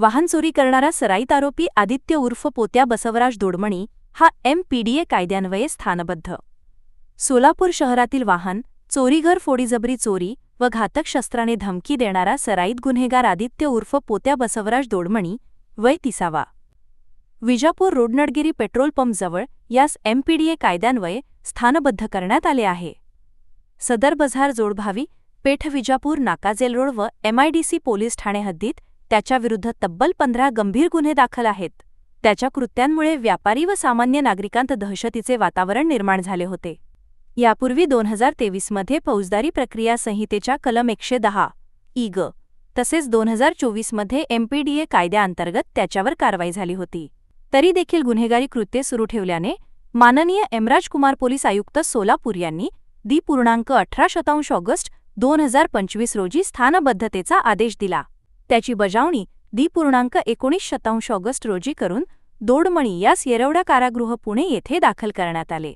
वाहन चोरी करणारा सराईत आरोपी आदित्य उर्फ पोत्या बसवराज दोडमणी हा एमपीडीए कायद्यान्वये स्थानबद्ध. सोलापूर शहरातील वाहन चोरीघर फोडीजबरी चोरी व घातक शस्त्राने धमकी देणारा सराईत गुन्हेगार आदित्य उर्फ पोत्या बसवराज दोडमणी वय तिसावा. विजापूर रोडनडगिरी पेट्रोल पंपजवळ यास एमपीडीए कायद्यान्वये स्थानबद्ध करण्यात आले आहे. सदर बझार जोडभावी पेठ विजापूर नाकाजेल रोड व एमआयडीसी पोलीस ठाणे हद्दीत त्याच्याविरुद्ध तब्बल पंधरा गंभीर गुन्हे दाखल आहेत. त्याच्या कृत्यांमुळे व्यापारी व सामान्य नागरिकांत दहशतीचे वातावरण निर्माण झाले होते. यापूर्वी दोन हजार तेवीसमध्ये फौजदारी प्रक्रिया संहितेच्या कलम एकशे दहा ई ग तसेच दोन हजार चोवीसमध्ये एमपीडीए कायद्याअंतर्गत त्याच्यावर कारवाई झाली होती. तरी देखील गुन्हेगारी कृत्ये सुरू ठेवल्याने माननीय एमराज कुमार पोलीस आयुक्त सोलापूर यांनी दि पूर्णांक अठरा शतांश ऑगस्ट दोन हजार पंचवीस रोजी स्थानबद्धतेचा आदेश दिला. त्याची बजावणी दि पूर्णांक एकोणीस शतांश ऑगस्ट रोजी करून दोडमणी यास येरवडा कारागृह पुणे येथे दाखल करण्यात आले.